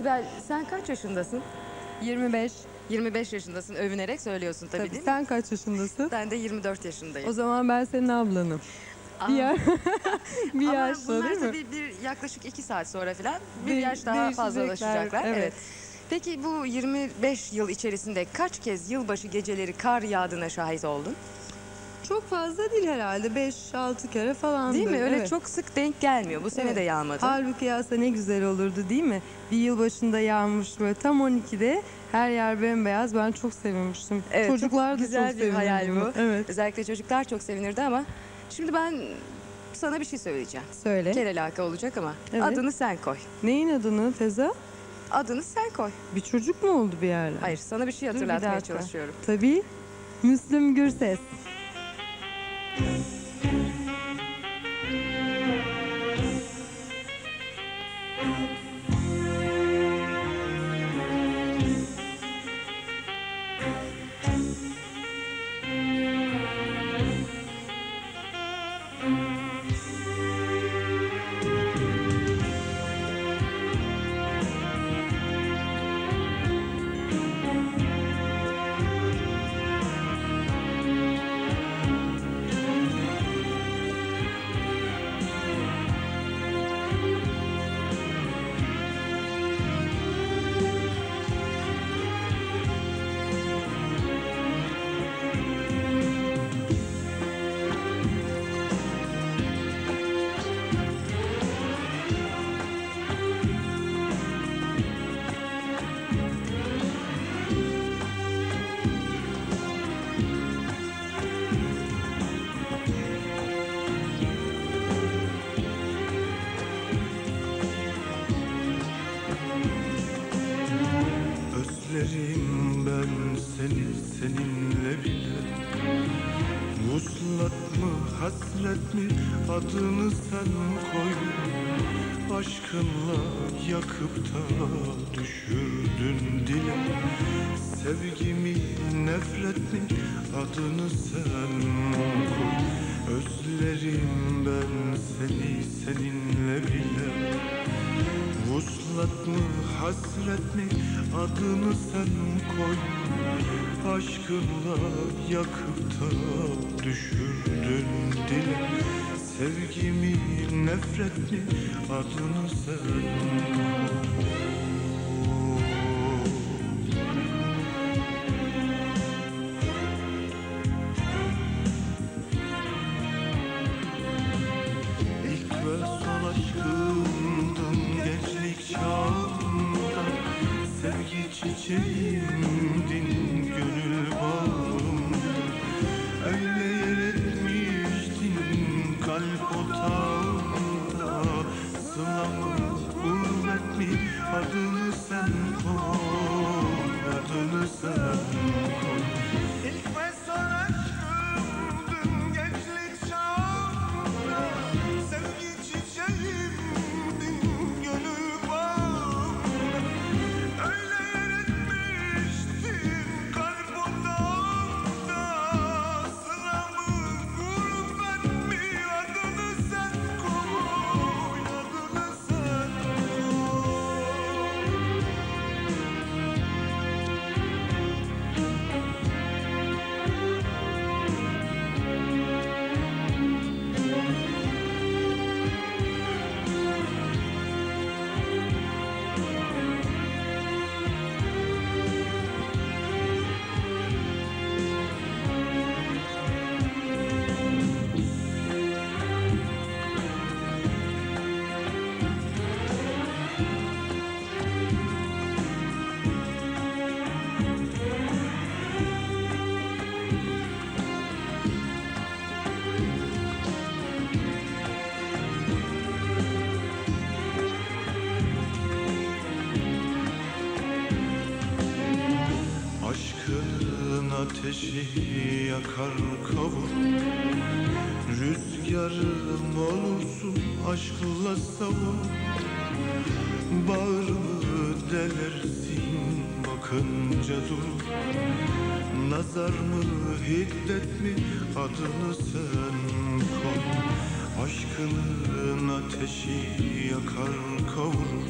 Sibel sen kaç yaşındasın? 25. 25 yaşındasın övünerek söylüyorsun tabii, Tabii değil mi? sen kaç yaşındasın? Ben de 24 yaşındayım. O zaman ben senin ablanım. Aa, Bir, yer, bir Ama yaş sonra bunlar değil mi? tabii bir yaklaşık 2 saat sonra falan bir De- yaş daha fazlalaşacaklar. değişecekler, evet. Peki bu 25 yıl içerisinde kaç kez yılbaşı geceleri kar yağdığına şahit oldun? Çok fazla değil herhalde. 5-6 kere falan. Değil mi? Öyle çok sık denk gelmiyor. Bu sene Evet. de yağmadı. Halbuki yağsa ne güzel olurdu değil mi? Bir yıl başında yağmış böyle tam 12'de her yer bembeyaz. Ben çok sevinmiştim. Evet, çok Çocuklar da güzel çok bir hayal bu. Evet. Özellikle çocuklar çok sevinirdi ama şimdi ben sana bir şey söyleyeceğim. Söyle. Kerelaka olacak ama Evet. adını sen koy. Neyin adını Feza? Adını sen koy. Bir çocuk mu oldu bir yerde? Hayır sana bir şey Dur, bir hatırlatmaya çalışıyorum. Tabii. Müslüm Gürses. Özlerim Vuslat mı hasret mi adını sen koy. Aşkınla yakıp da düşürdün dile Sevgimi nefret mi adını sen koy. Özlerim ben seni seninle bile Vuslat mı hasret mi adını sen koy. Aşkınla yakıp da düşürdün dile Sevgimi nefret mi adını sen koy Sevgi ateşi yakar kavur Rüzgarım olursun aşkla savur Bağrımı delersin bakınca dur. Nazar mı hiddet mi? Adını sen koy Aşkının ateşi yakar kavurur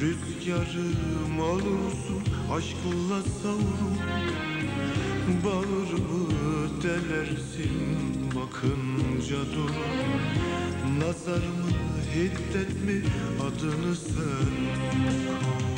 Rüzgar yarım olursun Aşkınla savrul Bağrımı delersin bakınca dur. Nazar mı hiddet mi adını sen? koy